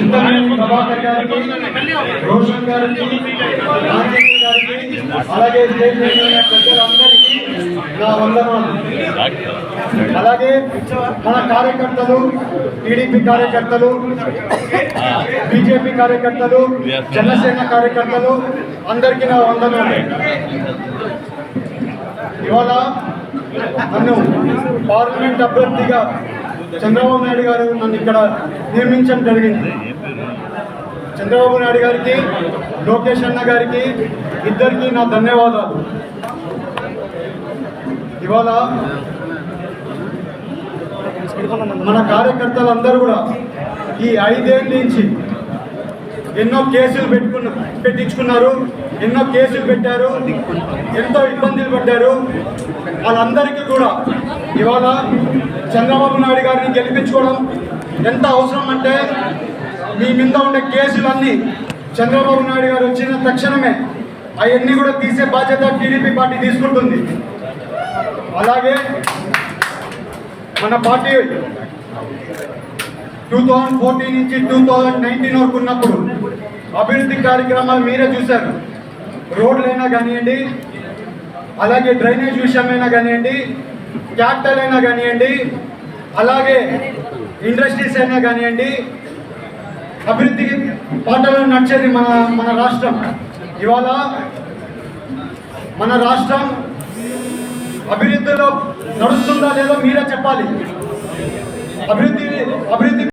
చింతమనేని ప్రభాకర్ గారికి రోషన్ గారికి ఆంజనేయ గారికి అలాగే స్టేజ్ మీద ఉన్న పెద్దలందరికీ నా వందనాలు. అలాగే మన కార్యకర్తలు టీడీపీ కార్యకర్తలు బీజేపీ కార్యకర్తలు జనసేన కార్యకర్తలు అందరికీ నా వందనాలు. ఇవాళ నన్ను పార్లమెంట్ అభ్యర్థిగా చంద్రబాబు నాయుడు గారు నన్ను ఇక్కడ నియమించడం జరిగింది. చంద్రబాబు నాయుడు గారికి లోకేష్ అన్న గారికి ఇద్దరికి నా ధన్యవాదాలు. ఇవాళ మన కార్యకర్తలందరూ కూడా ఈ ఐదేళ్ళ నుంచి ఎన్నో కేసులు పెట్టుకున్న పెట్టించుకున్నారు ఎన్నో కేసులు పెట్టారు ఎంతో ఇబ్బందులు పడ్డారు. వాళ్ళందరికీ కూడా ఇవాళ చంద్రబాబు నాయుడు గారిని గెలిపించుకోవడం ఎంత అవసరం అంటే మీ మీద ఉండే కేసులన్నీ చంద్రబాబు నాయుడు గారు వచ్చిన తక్షణమే అవన్నీ కూడా తీసే బాధ్యత టీడీపీ పార్టీ తీసుకుంటుంది. అలాగే మన పార్టీ టూ థౌజండ్ ఫోర్టీన్ నుంచి టూ థౌజండ్ నైన్టీన్ వరకు ఉన్నప్పుడు అభివృద్ధి కార్యక్రమాలు మీరే చూశారు. రోడ్లైనా కానివ్వండి అలాగే డ్రైనేజ్ విషయమైనా కానివ్వండి క్యాపిటల్ అయినా కానివ్వండి అలాగే ఇండస్ట్రీస్ అయినా కానివ్వండి అభివృద్ధి పాటలు నడిచేది మన మన రాష్ట్రం. ఇవాళ మన రాష్ట్రం అభివృద్ధిలో నడుస్తుందా లేదో మీరే చెప్పాలి. అభివృద్ధి అభివృద్ధి